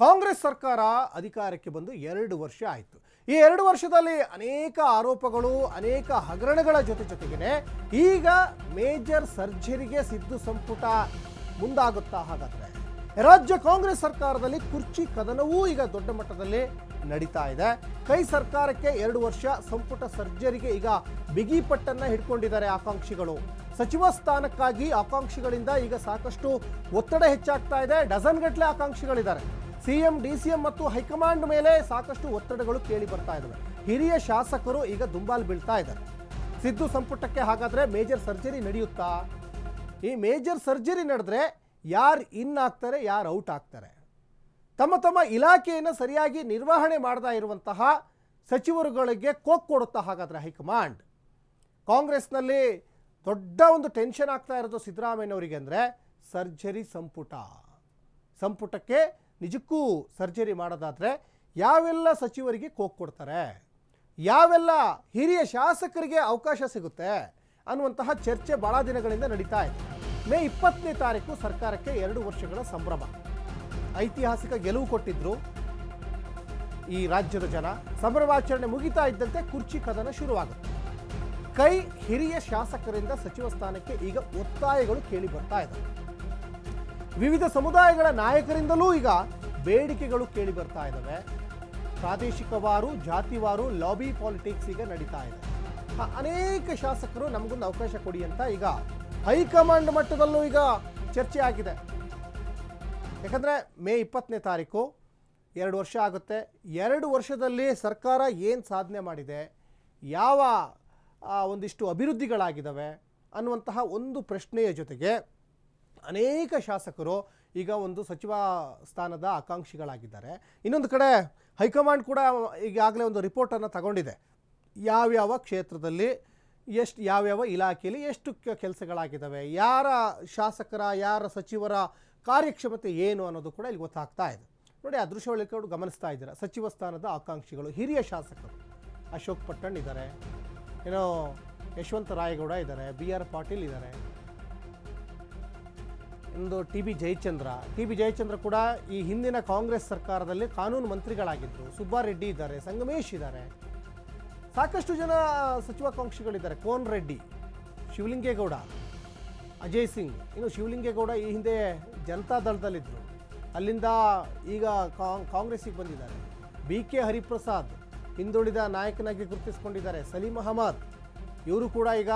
ಕಾಂಗ್ರೆಸ್ ಸರ್ಕಾರ ಅಧಿಕಾರಕ್ಕೆ ಬಂದು ಎರಡು ವರ್ಷ ಆಯಿತು. ಈ ಎರಡು ವರ್ಷದಲ್ಲಿ ಅನೇಕ ಆರೋಪಗಳು, ಅನೇಕ ಹಗರಣಗಳ ಜೊತೆ ಜೊತೆಗೇನೆ ಈಗ ಮೇಜರ್ ಸರ್ಜರಿಗೆ ಸಿದ್ದು ಸಂಪುಟ ಮುಂದಾಗುತ್ತಾ ಹಾಗಾದರೆ. ರಾಜ್ಯ ಕಾಂಗ್ರೆಸ್ ಸರ್ಕಾರದಲ್ಲಿ ಕುರ್ಚಿ ಕದನವೂ ಈಗ ದೊಡ್ಡ ಮಟ್ಟದಲ್ಲಿ ನಡೀತಾ ಇದೆ. ಕೈ ಸರ್ಕಾರಕ್ಕೆ ಎರಡು ವರ್ಷ, ಸಂಪುಟ ಸರ್ಜರಿಗೆ ಈಗ ಬಿಗಿ ಪಟ್ಟನ್ನ ಹಿಡ್ಕೊಂಡಿದ್ದಾರೆ ಆಕಾಂಕ್ಷಿಗಳು. ಸಚಿವ ಸ್ಥಾನಕ್ಕಾಗಿ ಆಕಾಂಕ್ಷಿಗಳಿಂದ ಈಗ ಸಾಕಷ್ಟು ಒತ್ತಡ ಹೆಚ್ಚಾಗ್ತಾ ಇದೆ. ಡಜನ್ ಗಟ್ಟಲೆ ಆಕಾಂಕ್ಷಿಗಳಿದ್ದಾರೆ. ಸಿಎಂ, ಡಿಸಿಎಂ ಮತ್ತು ಹೈಕಮಾಂಡ್ ಮೇಲೆ ಸಾಕಷ್ಟು ಒತ್ತಡಗಳು ಕೇಳಿ ಬರ್ತಾ ಇದ್ದಾವೆ. ಹಿರಿಯ ಶಾಸಕರು ಈಗ ದುಂಬಾಲ್ ಬೀಳ್ತಾ ಇದ್ದಾರೆ. ಸಿದ್ದು ಸಂಪುಟಕ್ಕೆ ಹಾಗಾದ್ರೆ ಮೇಜರ್ ಸರ್ಜರಿ ನಡೆಯುತ್ತಾ? ಈ ಮೇಜರ್ ಸರ್ಜರಿ ನಡೆದ್ರೆ ಯಾರು ಇನ್ ಆಗ್ತಾರೆ, ಯಾರು ಔಟ್ ಆಗ್ತಾರೆ? ತಮ್ಮ ತಮ್ಮ ಇಲಾಖೆಯನ್ನು ಸರಿಯಾಗಿ ನಿರ್ವಹಣೆ ಮಾಡ್ತಾ ಇರುವಂತಹ ಸಚಿವರುಗಳಿಗೆ ಕೋಕ್ ಕೊಡುತ್ತಾ ಹಾಗಾದ್ರೆ ಹೈಕಮಾಂಡ್? ಕಾಂಗ್ರೆಸ್ನಲ್ಲಿ ದೊಡ್ಡ ಒಂದು ಟೆನ್ಷನ್ ಆಗ್ತಾ ಇರೋದು ಸಿದ್ದರಾಮಯ್ಯನವರಿಗೆ ಅಂದರೆ ಸರ್ಜರಿ ಸಂಪುಟ. ಸಂಪುಟಕ್ಕೆ ನಿಜಕ್ಕೂ ಸರ್ಜರಿ ಮಾಡೋದಾದರೆ ಯಾವೆಲ್ಲ ಸಚಿವರಿಗೆ ಕೋಕ್ ಕೊಡ್ತಾರೆ? ಯಾವೆಲ್ಲ ಹಿರಿಯ ಶಾಸಕರಿಗೆ ಅವಕಾಶ ಸಿಗುತ್ತೆ? ಅನ್ನುವಂತಹ ಚರ್ಚೆ ಭಾಳ ದಿನಗಳಿಂದ ನಡೀತಾ ಇದೆ. ಮೇ ಇಪ್ಪತ್ತನೇ ತಾರೀಕು ಸರ್ಕಾರಕ್ಕೆ ಎರಡು ವರ್ಷಗಳ ಸಂಭ್ರಮ. ಐತಿಹಾಸಿಕ ಗೆಲುವು ಕೊಟ್ಟಿದ್ರು ಈ ರಾಜ್ಯದ ಜನ. ಸಂಭ್ರಮಾಚರಣೆ ಮುಗಿತಾ ಇದ್ದಂತೆ ಕುರ್ಚಿ ಕದನ ಶುರುವಾಗುತ್ತೆ. ಕೈ ಹಿರಿಯ ಶಾಸಕರಿಂದ ಸಚಿವ ಸ್ಥಾನಕ್ಕೆ ಈಗ ಒತ್ತಾಯಗಳು ಕೇಳಿ ಬರ್ತಾ ಇದ್ದಾವೆ ವಿವಿಧ ಸಮುದಾಯಗಳ ನಾಯಕರಿಂದಲೂ ಈಗ ಬೇಡಿಕೆಗಳು ಕೇಳಿ ಬರ್ತಾ ಇದ್ದಾವೆ ಪ್ರಾದೇಶಿಕವಾರು, ಜಾತಿವಾರು, ಲಾಬಿ ಪಾಲಿಟಿಕ್ಸ್ ಈಗ ನಡೀತಾ ಇದೆ. ಅನೇಕ ಶಾಸಕರು ನಮಗೊಂದು ಅವಕಾಶ ಕೊಡಿ ಅಂತ ಈಗ ಹೈಕಮಾಂಡ್ ಮಟ್ಟದಲ್ಲೂ ಈಗ ಚರ್ಚೆ ಆಗಿದೆ. ಯಾಕಂದರೆ ಮೇ ಇಪ್ಪತ್ತನೇ ತಾರೀಕು, ಎರಡು ವರ್ಷ ಆಗುತ್ತೆ. ಎರಡು ವರ್ಷದಲ್ಲಿ ಸರ್ಕಾರ ಏನು ಸಾಧನೆ ಮಾಡಿದೆ, ಯಾವ ಒಂದಿಷ್ಟು ಅಭಿವೃದ್ಧಿಗಳಾಗಿದ್ದಾವೆ ಅನ್ನುವಂತಹ ಒಂದು ಪ್ರಶ್ನೆಯ ಜೊತೆಗೆ ಅನೇಕ ಶಾಸಕರು ಈಗ ಒಂದು ಸಚಿವ ಸ್ಥಾನದ ಆಕಾಂಕ್ಷಿಗಳಾಗಿದ್ದಾರೆ. ಇನ್ನೊಂದು ಕಡೆ ಹೈಕಮಾಂಡ್ ಕೂಡ ಈಗಾಗಲೇ ಒಂದು ರಿಪೋರ್ಟನ್ನು ತಗೊಂಡಿದೆ. ಯಾವ್ಯಾವ ಕ್ಷೇತ್ರದಲ್ಲಿ ಎಷ್ಟು ಯಾವ್ಯಾವ ಇಲಾಖೆಯಲ್ಲಿ ಎಷ್ಟು ಕೆಲಸಗಳಾಗಿದ್ದಾವೆ, ಯಾರ ಶಾಸಕರ, ಯಾರ ಸಚಿವರ ಕಾರ್ಯಕ್ಷಮತೆ ಏನು ಅನ್ನೋದು ಕೂಡ ಇಲ್ಲಿ ಗೊತ್ತಾಗ್ತಾ ಇದೆ. ನೋಡಿ ಆ ಅವರು ಗಮನಿಸ್ತಾ ಇದ್ದೀರಾ. ಸಚಿವ ಸ್ಥಾನದ ಆಕಾಂಕ್ಷಿಗಳು, ಹಿರಿಯ ಶಾಸಕರು. ಅಶೋಕ್ ಪಟ್ಟಣ್ ಇದ್ದಾರೆ. ಏನೋ ಯಶವಂತ ರಾಯಗೌಡ ಇದ್ದಾರೆ, ಬಿ ಆರ್ ಪಾಟೀಲ್ ಇದ್ದಾರೆ. ಒಂದು T B Jayachandra. T B Jayachandra ಕೂಡ ಈ ಹಿಂದಿನ ಕಾಂಗ್ರೆಸ್ ಸರ್ಕಾರದಲ್ಲಿ ಕಾನೂನು ಮಂತ್ರಿಗಳಾಗಿದ್ದರು ಸುಬ್ಬಾರೆಡ್ಡಿ ಇದ್ದಾರೆ, ಸಂಗಮೇಶ್ ಇದ್ದಾರೆ. ಸಾಕಷ್ಟು ಜನ ಸಚಿವಾಕಾಂಕ್ಷಿಗಳಿದ್ದಾರೆ. ಕೋನ್ ರೆಡ್ಡಿ, ಶಿವಲಿಂಗೇಗೌಡ, ಅಜಯ್ ಸಿಂಗ್. ಇನ್ನು ಶಿವಲಿಂಗೇಗೌಡ ಈ ಹಿಂದೆ ಜನತಾ ದಳದಲ್ಲಿದ್ದರು ಅಲ್ಲಿಂದ ಈಗ ಕಾಂಗ್ ಕಾಂಗ್ರೆಸ್ಸಿಗೆ ಬಂದಿದ್ದಾರೆ. ಬಿ ಕೆ ಹರಿಪ್ರಸಾದ್ ಹಿಂದುಳಿದ ನಾಯಕನಾಗಿ ಗುರುತಿಸಿಕೊಂಡಿದ್ದಾರೆ. ಸಲೀಂ ಅಹಮದ್. ಇವರು ಕೂಡ ಈಗ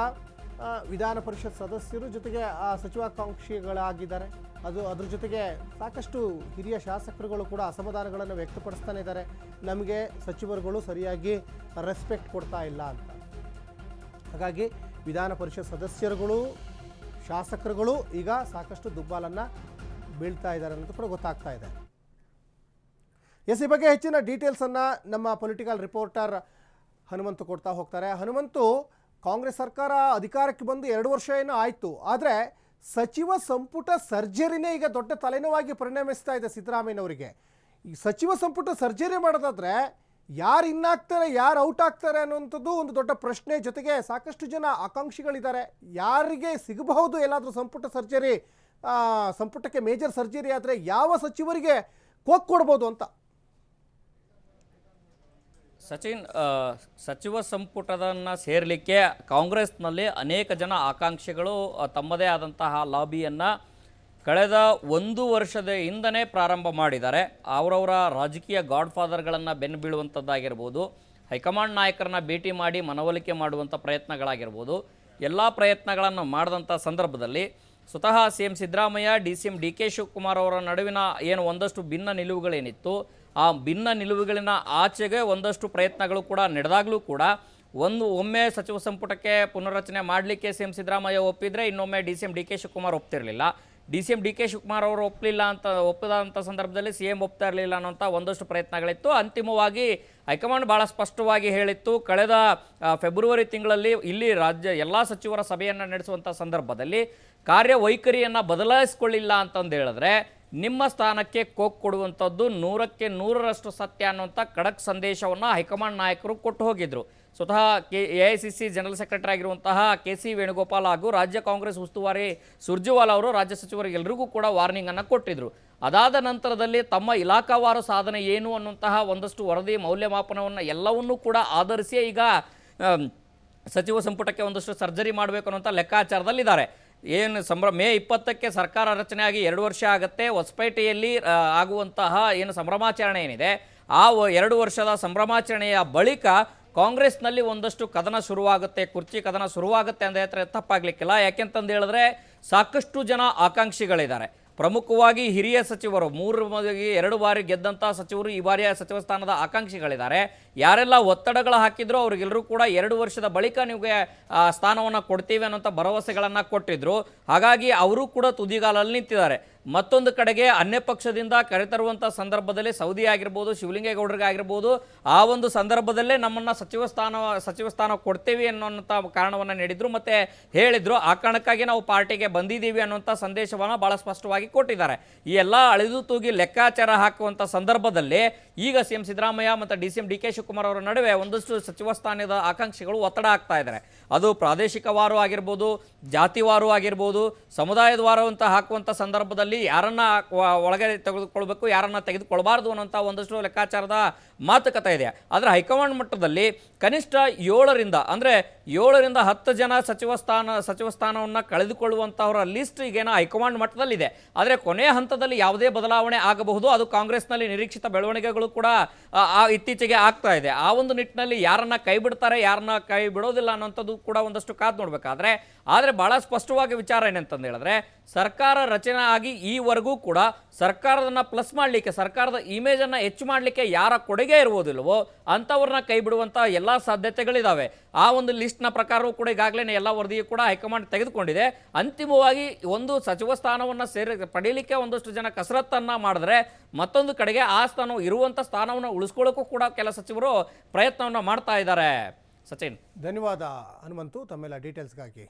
ವಿಧಾನ ಪರಿಷತ್ ಸದಸ್ಯರು ಜೊತೆಗೆ ಆ, ಸಚಿವಾಕಾಂಕ್ಷಿಗಳಾಗಿದ್ದಾರೆ. ಅದು ಅದ್ರ ಜೊತೆಗೆ ಸಾಕಷ್ಟು ಹಿರಿಯ ಶಾಸಕರುಗಳು ಕೂಡ ಅಸಮಾಧಾನಗಳನ್ನು ವ್ಯಕ್ತಪಡಿಸ್ತಾ ಇದ್ದಾರೆ. ನಮಗೆ ಸಚಿವರುಗಳು ಸರಿಯಾಗಿ ರೆಸ್ಪೆಕ್ಟ್ ಕೊಡ್ತಾ ಇಲ್ಲ ಅಂತ. ಹಾಗಾಗಿ ವಿಧಾನ ಪರಿಷತ್ ಸದಸ್ಯರುಗಳು, ಶಾಸಕರುಗಳು ಈಗ ಸಾಕಷ್ಟು ದುಬ್ಬಾಲನ್ನು ಬೀಳ್ತಾ ಇದ್ದಾರೆ ಅನ್ನೋದು ಕೂಡ ಗೊತ್ತಾಗ್ತಾ ಇದೆ. ಎಸ್ ಈ ಬಗ್ಗೆ ಹೆಚ್ಚಿನ ಡೀಟೇಲ್ಸನ್ನು ನಮ್ಮ ಪೊಲಿಟಿಕಲ್ ರಿಪೋರ್ಟರ್ ಹನುಮಂತು ಕೊಡ್ತಾ ಹೋಗ್ತಾರೆ. ಹನುಮಂತು ಕಾಂಗ್ರೆಸ್ ಸರ್ಕಾರ ಅಧಿಕಾರಕ್ಕೆ ಬಂದು ಎರಡು ವರ್ಷ ಏನೋ ಆಯಿತು. ಆದರೆ ಸಚಿವ ಸಂಪುಟ ಸರ್ಜರಿನೇ ಈಗ ದೊಡ್ಡ ತಲೆನೋವಾಗಿ ಪರಿಣಮಿಸ್ತಾ ಇದೆ ಸಿದ್ದರಾಮಯ್ಯನವರಿಗೆ. ಈ ಸಚಿವ ಸಂಪುಟ ಸರ್ಜರಿ ಮಾಡೋದಾದ್ರೆ ಯಾರು ಇನ್ನಾಗ್ತಾರೆ ಯಾರು ಔಟ್ ಆಗ್ತಾರೆ ಅನ್ನುವಂಥದ್ದು ಒಂದು ದೊಡ್ಡ ಪ್ರಶ್ನೆ ಜೊತೆಗೆ ಸಾಕಷ್ಟು ಜನ ಆಕಾಂಕ್ಷಿಗಳಿದ್ದಾರೆ. ಯಾರಿಗೆ ಸಿಗಬಹುದು ಎಲ್ಲಾದರೂ ಸಂಪುಟ ಸರ್ಜರಿ ಸಂಪುಟಕ್ಕೆ ಮೇಜರ್ ಸರ್ಜರಿ ಆದರೆ ಯಾವ ಸಚಿವರಿಗೆ ಕೊಕ್ ಕೊಡ್ಬೋದು ಅಂತ. ಸಚಿನ್ ಸಚಿವ ಸಂಪುಟದನ್ನು ಸೇರಲಿಕ್ಕೆ ಕಾಂಗ್ರೆಸ್ನಲ್ಲಿ ಅನೇಕ ಜನ ಆಕಾಂಕ್ಷಿಗಳು ತಮ್ಮದೇ ಆದಂತಹ ಲಾಬಿಯನ್ನು ಕಳೆದ ಒಂದು ವರ್ಷದ ಹಿಂದನೇ ಪ್ರಾರಂಭ ಮಾಡಿದ್ದಾರೆ. ಅವರವರ ರಾಜಕೀಯ ಗಾಡ್ ಫಾದರ್ಗಳನ್ನು ಬೆನ್ನು ಬೀಳುವಂಥದ್ದಾಗಿರ್ಬೋದು ಹೈಕಮಾಂಡ್ ನಾಯಕರನ್ನ ಭೇಟಿ ಮಾಡಿ ಮನವೊಲಿಕೆ ಮಾಡುವಂಥ ಪ್ರಯತ್ನಗಳಾಗಿರ್ಬೋದು, ಎಲ್ಲ ಪ್ರಯತ್ನಗಳನ್ನು ಮಾಡಿದಂಥ ಸಂದರ್ಭದಲ್ಲಿ ಸ್ವತಃ C M Siddaramaiah, D C M D K Shivakumar ಅವರ ನಡುವಿನ ಏನು ಒಂದಷ್ಟು ಭಿನ್ನ ನಿಲುವುಗಳೇನಿತ್ತು ಆ ಭಿನ್ನ ನಿಲುವುಗಳಿನ ಆಚೆಗೆ ಒಂದಷ್ಟು ಪ್ರಯತ್ನಗಳು ಕೂಡ ನಡೆದಾಗಲೂ ಕೂಡ ಒಂದು ಒಮ್ಮೆ ಸಚಿವ ಸಂಪುಟಕ್ಕೆ ಪುನರ್ರಚನೆ ಮಾಡಲಿಕ್ಕೆ ಸಿ ಎಂ ಸಿದ್ದರಾಮಯ್ಯ ಒಪ್ಪಿದ್ರೆ ಇನ್ನೊಮ್ಮೆ D C M D K Shivakumar ಒಪ್ತಿರಲಿಲ್ಲ. D C M D K Shivakumar ಅವರು ಒಪ್ಪಲಿಲ್ಲ ಅಂತ ಒಪ್ಪದಂಥ ಸಂದರ್ಭದಲ್ಲಿ ಸಿ ಎಂ ಒಪ್ತಾ ಇರಲಿಲ್ಲ ಅನ್ನೋಂಥ ಒಂದಷ್ಟು ಪ್ರಯತ್ನಗಳಿತ್ತು. ಅಂತಿಮವಾಗಿ ಹೈಕಮಾಂಡ್ ಭಾಳ ಸ್ಪಷ್ಟವಾಗಿ ಹೇಳಿತ್ತು. ಕಳೆದ ಫೆಬ್ರವರಿ ತಿಂಗಳಲ್ಲಿ ಇಲ್ಲಿ ರಾಜ್ಯ ಎಲ್ಲ ಸಚಿವರ ಸಭೆಯನ್ನು ನಡೆಸುವಂಥ ಸಂದರ್ಭದಲ್ಲಿ ಕಾರ್ಯವೈಖರಿಯನ್ನು ಬದಲಾಯಿಸ್ಕೊಳ್ಳಿಲ್ಲ ಅಂತಂದು ಹೇಳಿದ್ರೆ ನಿಮ್ಮ ಸ್ಥಾನಕ್ಕೆ ಕೋಕ್ ಕೊಡುವಂಥದ್ದು ನೂರಕ್ಕೆ ನೂರರಷ್ಟು ಸತ್ಯ ಅನ್ನುವಂಥ ಖಡಕ್ ಸಂದೇಶವನ್ನು ಹೈಕಮಾಂಡ್ ನಾಯಕರು ಕೊಟ್ಟು ಹೋಗಿದ್ದರು ಸ್ವತಃ K, A I C C general secretary ಆಗಿರುವಂತಹ ಕೆ ಸಿ ವೇಣುಗೋಪಾಲ್ ಹಾಗೂ ರಾಜ್ಯ ಕಾಂಗ್ರೆಸ್ ಉಸ್ತುವಾರಿ ಸುರ್ಜೇವಾಲಾ ಅವರು ರಾಜ್ಯ ಸಚಿವರಿಗೆಲ್ಲರಿಗೂ ಕೂಡ ವಾರ್ನಿಂಗನ್ನು ಕೊಟ್ಟಿದ್ದರು ಅದಾದ ನಂತರದಲ್ಲಿ ತಮ್ಮ ಇಲಾಖಾವಾರು ಸಾಧನೆ ಏನು ಅನ್ನುವಂತಹ ಒಂದಷ್ಟು ವರದಿ, ಮೌಲ್ಯಮಾಪನವನ್ನು ಎಲ್ಲವನ್ನೂ ಕೂಡ ಆಧರಿಸಿ ಈಗ ಸಚಿವ ಸಂಪುಟಕ್ಕೆ ಒಂದಷ್ಟು ಸರ್ಜರಿ ಮಾಡಬೇಕು ಅನ್ನೋಂಥ ಲೆಕ್ಕಾಚಾರದಲ್ಲಿದ್ದಾರೆ. ಏನು ಸಂಭ್ರಮ ಮೇ ಇಪ್ಪತ್ತಕ್ಕೆ ಸರ್ಕಾರ ರಚನೆ ಆಗಿ ಎರಡು ವರ್ಷ ಆಗುತ್ತೆ. ಹೊಸಪೇಟೆಯಲ್ಲಿ ಆಗುವಂತಹ ಏನು ಸಂಭ್ರಮಾಚರಣೆ ಏನಿದೆ, ಆ ಎರಡು ವರ್ಷದ ಸಂಭ್ರಮಾಚರಣೆಯ ಬಳಿಕ ಕಾಂಗ್ರೆಸ್ನಲ್ಲಿ ಒಂದಷ್ಟು ಕದನ ಶುರುವಾಗುತ್ತೆ, ಕುರ್ಚಿ ಕದನ ಶುರುವಾಗುತ್ತೆ ತಪ್ಪಾಗಲಿಕ್ಕಿಲ್ಲ ತಪ್ಪಾಗ್ಲಿಕ್ಕಿಲ್ಲ. ಯಾಕೆಂತಂದು ಹೇಳಿದ್ರೆ ಸಾಕಷ್ಟು ಜನ ಆಕಾಂಕ್ಷಿಗಳಿದ್ದಾರೆ. ಪ್ರಮುಖವಾಗಿ ಹಿರಿಯ ಸಚಿವರು, ಮೂರು ಎರಡು ಬಾರಿ ಗೆದ್ದಂಥ ಸಚಿವರು, ಈ ಬಾರಿಯ ಸಚಿವ ಸ್ಥಾನದ ಆಕಾಂಕ್ಷಿಗಳಿದ್ದಾರೆ. ಯಾರೆಲ್ಲ ಒತ್ತಡಗಳು ಹಾಕಿದ್ರು ಅವ್ರಿಗೆಲ್ಲರೂ ಕೂಡ ಎರಡು ವರ್ಷದ ಬಳಿಕ ನಿಮಗೆ ಸ್ಥಾನವನ್ನು ಕೊಡ್ತೀವಿ ಅನ್ನೋಂಥ ಭರವಸೆಗಳನ್ನು ಕೊಟ್ಟಿದ್ರು. ಹಾಗಾಗಿ ಅವರು ಕೂಡ ತುದಿಗಾಲಲ್ಲಿ ನಿಂತಿದ್ದಾರೆ. ಮತ್ತೊಂದು ಕಡೆಗೆ ಅನ್ಯ ಪಕ್ಷದಿಂದ ಕರೆತರುವಂಥ ಸಂದರ್ಭದಲ್ಲಿ ಸೌದಿ ಆಗಿರ್ಬೋದು, ಶಿವಲಿಂಗೇಗೌಡರಿಗೆ ಆಗಿರ್ಬೋದು, ಆ ಒಂದು ಸಂದರ್ಭದಲ್ಲೇ ನಮ್ಮನ್ನು ಸಚಿವ ಸ್ಥಾನ ಸಚಿವ ಸ್ಥಾನ ಕೊಡ್ತೇವೆ ಅನ್ನೋಂಥ ಕಾರಣವನ್ನು ನೀಡಿದರು. ಮತ್ತೆ ಹೇಳಿದರು, ಆ ಕಾರಣಕ್ಕಾಗಿ ನಾವು ಪಾರ್ಟಿಗೆ ಬಂದಿದ್ದೀವಿ ಅನ್ನುವಂಥ ಸಂದೇಶವನ್ನು ಭಾಳ ಸ್ಪಷ್ಟವಾಗಿ ಕೊಟ್ಟಿದ್ದಾರೆ. ಈ ಎಲ್ಲ ಅಳಿದು ತೂಗಿ ಲೆಕ್ಕಾಚಾರ ಹಾಕುವಂಥ ಸಂದರ್ಭದಲ್ಲಿ ಈಗ ಸಿ ಎಂ ಸಿದ್ದರಾಮಯ್ಯ ಮತ್ತು D C M D K Shivakumar ಅವರ ನಡುವೆ ಒಂದಷ್ಟು ಸಚಿವ ಸ್ಥಾನದ ಆಕಾಂಕ್ಷಿಗಳು ಒತ್ತಡ ಆಗ್ತಾ ಇದ್ದಾರೆ. ಅದು ಪ್ರಾದೇಶಿಕವಾರು ಆಗಿರ್ಬೋದು ಜಾತಿವಾರು ಆಗಿರ್ಬೋದು, ಸಮುದಾಯದ ವಾರು ಅಂತ ಹಾಕುವಂಥ ಸಂದರ್ಭದಲ್ಲಿ ಯಾರನ್ನ ವ- ಒಳಗೆ ತೆಗೆದುಕೊಳ್ಬೇಕು, ಯಾರನ್ನ ತೆಗೆದುಕೊಳ್ಬಾರ್ದು ಅನ್ನೋಂಥ ಒಂದಷ್ಟು ಲೆಕ್ಕಾಚಾರದ ಮಾತುಕತೆ ಇದೆ. ಆದರೆ ಹೈಕಮಾಂಡ್ ಮಟ್ಟದಲ್ಲಿ ಕನಿಷ್ಠ ಏಳರಿಂದ ಅಂದರೆ ಏಳರಿಂದ ಹತ್ತು ಜನ ಸಚಿವ ಸ್ಥಾನ, ಸಚಿವ ಸ್ಥಾನವನ್ನು ಕಳೆದುಕೊಳ್ಳುವಂಥವರ ಲಿಸ್ಟ್ ಈಗೇನೋ ಹೈಕಮಾಂಡ್ ಮಟ್ಟದಲ್ಲಿದೆ. ಆದರೆ ಕೊನೆಯ ಹಂತದಲ್ಲಿ ಯಾವುದೇ ಬದಲಾವಣೆ ಆಗಬಹುದು. ಅದು ಕಾಂಗ್ರೆಸ್ನಲ್ಲಿ ನಿರೀಕ್ಷಿತ ಬೆಳವಣಿಗೆಗಳು ಕೂಡ ಇತ್ತೀಚೆಗೆ ಆಗ್ತಾ ಇದೆ. ಆ ಒಂದು ನಿಟ್ಟಿನಲ್ಲಿ ಯಾರನ್ನ ಕೈ ಬಿಡ್ತಾರೆ, ಯಾರನ್ನ ಕೈ ಬಿಡೋದಿಲ್ಲ ಅನ್ನೋಂಥದ್ದು ಕೂಡ ಒಂದಷ್ಟು ಕಾದು ನೋಡಬೇಕಾದ್ರೆ ಆದರೆ ಬಹಳ ಸ್ಪಷ್ಟವಾಗಿ ವಿಚಾರ ಏನಂತಂದು ಹೇಳಿದ್ರೆ, ಸರ್ಕಾರ ರಚನೆ ಆಗಿ ಈವರೆಗೂ ಕೂಡ ಸರ್ಕಾರದನ್ನ ಪ್ಲಸ್ ಮಾಡಲಿಕ್ಕೆ, ಸರ್ಕಾರದ ಇಮೇಜನ್ನು ಹೆಚ್ಚು ಮಾಡಲಿಕ್ಕೆ ಯಾರ ಕೊಡುಗೆ ಇರುವುದಿಲ್ಲವೋ, ಅಂಥವ್ರನ್ನ ಕೈ ಬಿಡುವಂಥ ಎಲ್ಲ ಸಾಧ್ಯತೆಗಳಿದ್ದಾವೆ ಆ ಒಂದು ಲಿಸ್ಟ್ನ ಪ್ರಕಾರವೂ ಕೂಡ ಈಗಾಗಲೇ ಎಲ್ಲ ವರದಿಯು ಕೂಡ ಹೈಕಮಾಂಡ್ ತೆಗೆದುಕೊಂಡಿದೆ. ಅಂತಿಮವಾಗಿ ಒಂದು ಸಚಿವ ಸ್ಥಾನವನ್ನು ಸೇರಿ ಪಡೀಲಿಕ್ಕೆ ಒಂದಷ್ಟು ಜನ ಕಸರತ್ತನ್ನು ಮಾಡಿದ್ರೆ ಮತ್ತೊಂದು ಕಡೆಗೆ ಆ ಸ್ಥಾನ ಇರುವಂಥ ಸ್ಥಾನವನ್ನು ಉಳಿಸ್ಕೊಳ್ಳೋಕ್ಕೂ ಕೂಡ ಕೆಲ ಸಚಿವರು ಪ್ರಯತ್ನವನ್ನು ಮಾಡ್ತಾ ಇದ್ದಾರೆ. ಸಚಿನ್. ಧನ್ಯವಾದ ಹನುಮಂತು, ತಮ್ಮೆಲ್ಲ ಡೀಟೇಲ್ಸ್ಗಾಗಿ